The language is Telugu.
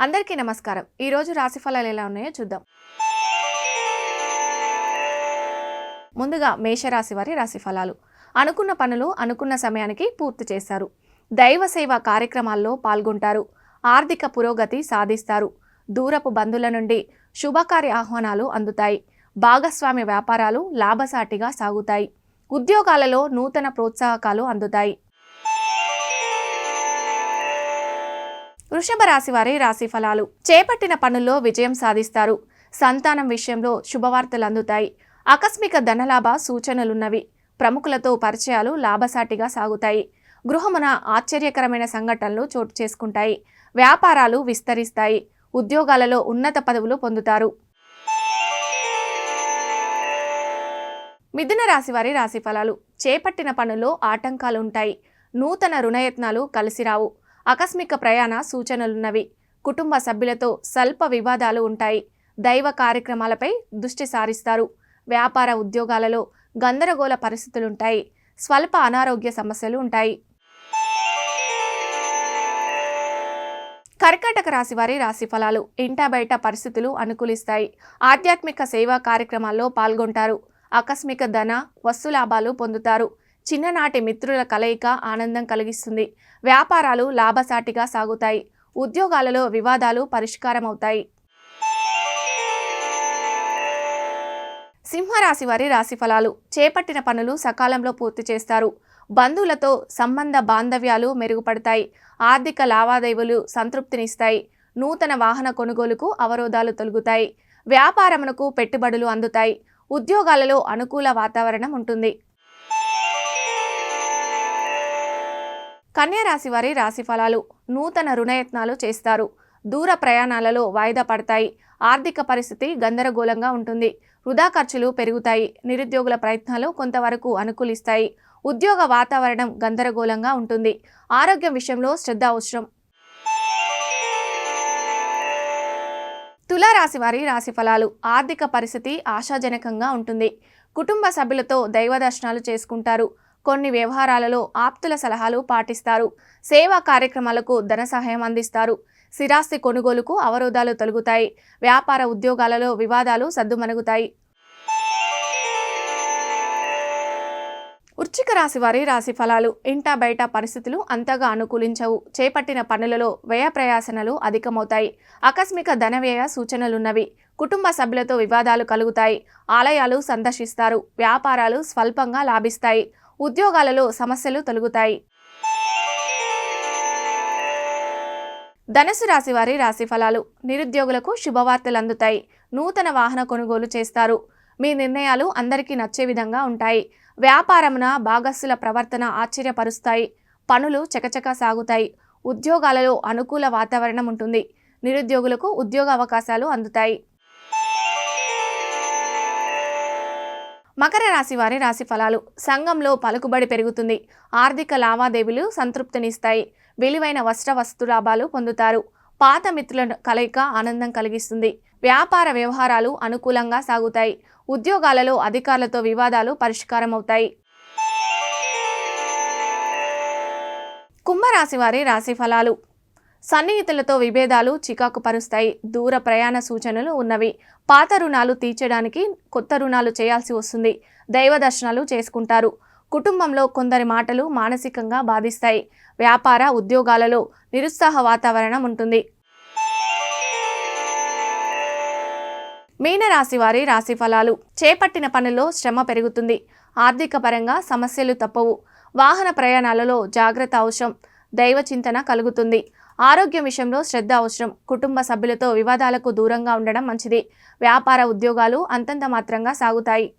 అందరికీ నమస్కారం. ఈ రోజు రాశి ఫలాలు ఎలా ఉన్నాయో చూద్దాం. ముందుగా మేషరాశి వారి రాశి ఫలాలు. అనుకున్న పనులు అనుకున్న సమయానికి పూర్తి చేస్తారు. దైవ సేవ కార్యక్రమాల్లో పాల్గొంటారు. ఆర్థిక పురోగతి సాధిస్తారు. దూరపు బంధువుల నుండి శుభకార్య ఆహ్వానాలు అందుతాయి. భాగస్వామ్య వ్యాపారాలు లాభసాటిగా సాగుతాయి. ఉద్యోగాలలో నూతన ప్రోత్సాహకాలు అందుతాయి. వృషభ రాశి వారి రాశి ఫలాలు. చేపట్టిన పనుల్లో విజయం సాధిస్తారు. సంతానం విషయంలో శుభవార్తలు అందుతాయి ఆకస్మిక ధనలాభ సూచనలున్నవి. ప్రముఖులతో పరిచయాలు లాభసాటిగా సాగుతాయి. గృహమున ఆశ్చర్యకరమైన సంఘటనలు చోటు చేసుకుంటాయి. వ్యాపారాలు విస్తరిస్తాయి. ఉద్యోగాలలో ఉన్నత పదవులు పొందుతారు. మిథున రాశి వారి రాశి ఫలాలు. చేపట్టిన పనుల్లో ఆటంకాలు ఉంటాయి నూతన రుణయత్నాలు కలిసిరావు. ఆకస్మిక ప్రయాణ సూచనలున్నవి. కుటుంబ సభ్యులతో స్వల్ప వివాదాలు ఉంటాయి. దైవ కార్యక్రమాలపై దృష్టి సారిస్తారు. వ్యాపార ఉద్యోగాలలో గందరగోళ పరిస్థితులుంటాయి. స్వల్ప అనారోగ్య సమస్యలు ఉంటాయి. కర్కాటక రాశి వారి రాశి ఫలాలు ఇంటా బయట పరిస్థితులు అనుకూలిస్తాయి. ఆధ్యాత్మిక సేవా కార్యక్రమాల్లో పాల్గొంటారు. ఆకస్మిక ధన వస్తు లాభాలు పొందుతారు. చిన్ననాటి మిత్రుల కలయిక ఆనందం కలిగిస్తుంది. వ్యాపారాలు లాభసాటిగా సాగుతాయి. ఉద్యోగాలలో వివాదాలు పరిష్కారమవుతాయి. సింహరాశి వారి రాశి ఫలాలు. చేపట్టిన పనులు సకాలంలో పూర్తి చేస్తారు. బంధువులతో సంబంధ బాంధవ్యాలు మెరుగుపడతాయి. ఆర్థిక లావాదేవీలు సంతృప్తినిస్తాయి. నూతన వాహన కొనుగోలుకు అవరోధాలు తొలగుతాయి. వ్యాపారమునకు పెట్టుబడులు అందుతాయి. ఉద్యోగాలలో అనుకూల వాతావరణం ఉంటుంది. కన్యరాశి వారి రాశి ఫలాలు నూతన రుణయత్నాలు చేస్తారు. దూర ప్రయాణాలలో వాయిదా పడతాయి. ఆర్థిక పరిస్థితి గందరగోళంగా ఉంటుంది. వృధా ఖర్చులు పెరుగుతాయి. నిరుద్యోగుల ప్రయత్నాలు కొంతవరకు అనుకూలిస్తాయి. ఉద్యోగ వాతావరణం గందరగోళంగా ఉంటుంది. ఆరోగ్యం విషయంలో శ్రద్ధ అవసరం. తులారాశి వారి రాశి ఫలాలు ఆర్థిక పరిస్థితి ఆశాజనకంగా ఉంటుంది. కుటుంబ సభ్యులతో దైవ దర్శనాలు చేసుకుంటారు. కొన్ని వ్యవహారాలలో ఆప్తుల సలహాలు పాటిస్తారు. సేవా కార్యక్రమాలకు ధన సహాయం అందిస్తారు. స్థిరాస్తి కొనుగోలుకు అవరోధాలు తొలగుతాయి. వ్యాపార ఉద్యోగాలలో వివాదాలు సద్దుమణుగుతాయి. వృచ్చిక రాశి వారి రాశి ఫలాలు ఇంటా బయట పరిస్థితులు అంతగా అనుకూలించవు. చేపట్టిన పనులలో వ్యయ ప్రయాసనలు అధికమవుతాయి. ఆకస్మిక ధన వ్యయ సూచనలున్నవి. కుటుంబ సభ్యులతో వివాదాలు కలుగుతాయి. ఆలయాలు సందర్శిస్తారు. వ్యాపారాలు స్వల్పంగా లాభిస్తాయి. ఉద్యోగాలలో సమస్యలు తొలగుతాయి. ధనుసు రాశి వారి రాశి ఫలాలు నిరుద్యోగులకు శుభవార్తలు అందుతాయి. నూతన వాహన కొనుగోలు చేస్తారు. మీ నిర్ణయాలు అందరికీ నచ్చే విధంగా ఉంటాయి. వ్యాపారమున భాగస్సుల ప్రవర్తన ఆశ్చర్యపరుస్తాయి. పనులు చకచక సాగుతాయి. ఉద్యోగాలలో అనుకూల వాతావరణం ఉంటుంది. నిరుద్యోగులకు ఉద్యోగ అవకాశాలు అందుతాయి. మకర రాశి వారి రాశి ఫలాలు సంఘంలో పలుకుబడి పెరుగుతుంది. ఆర్థిక లావాదేవీలు సంతృప్తినిస్తాయి. విలువైన వస్త్ర వస్తు లాభాలు పొందుతారు. పాత మిత్రుల కలయిక ఆనందం కలిగిస్తుంది. వ్యాపార వ్యవహారాలు అనుకూలంగా సాగుతాయి. ఉద్యోగాలలో అధికారులతో వివాదాలు పరిష్కారం అవుతాయి కుంభరాశి వారి రాశి ఫలాలు సన్నిహితులతో విభేదాలు చికాకు పరుస్తాయి. దూర ప్రయాణ సూచనలు ఉన్నవి. పాత రుణాలు తీర్చడానికి కొత్త రుణాలు చేయాల్సి వస్తుంది. దైవ దర్శనాలు చేసుకుంటారు. కుటుంబంలో కొందరి మాటలు మానసికంగా బాధిస్తాయి. వ్యాపార ఉద్యోగాలలో నిరుత్సాహ వాతావరణం ఉంటుంది. మీనరాశి వారి రాశి ఫలాలు. చేపట్టిన పనుల్లో శ్రమ పెరుగుతుంది. ఆర్థిక పరంగా సమస్యలు తప్పవు. వాహన ప్రయాణాలలో జాగ్రత్త అవసరం. దైవ చింతన కలుగుతుంది. ఆరోగ్యం విషయంలో శ్రద్ధ అవసరం. కుటుంబ సభ్యులతో వివాదాలకు దూరంగా ఉండడం మంచిది. వ్యాపార ఉద్యోగాలు అంతంత మాత్రంగా సాగుతాయి.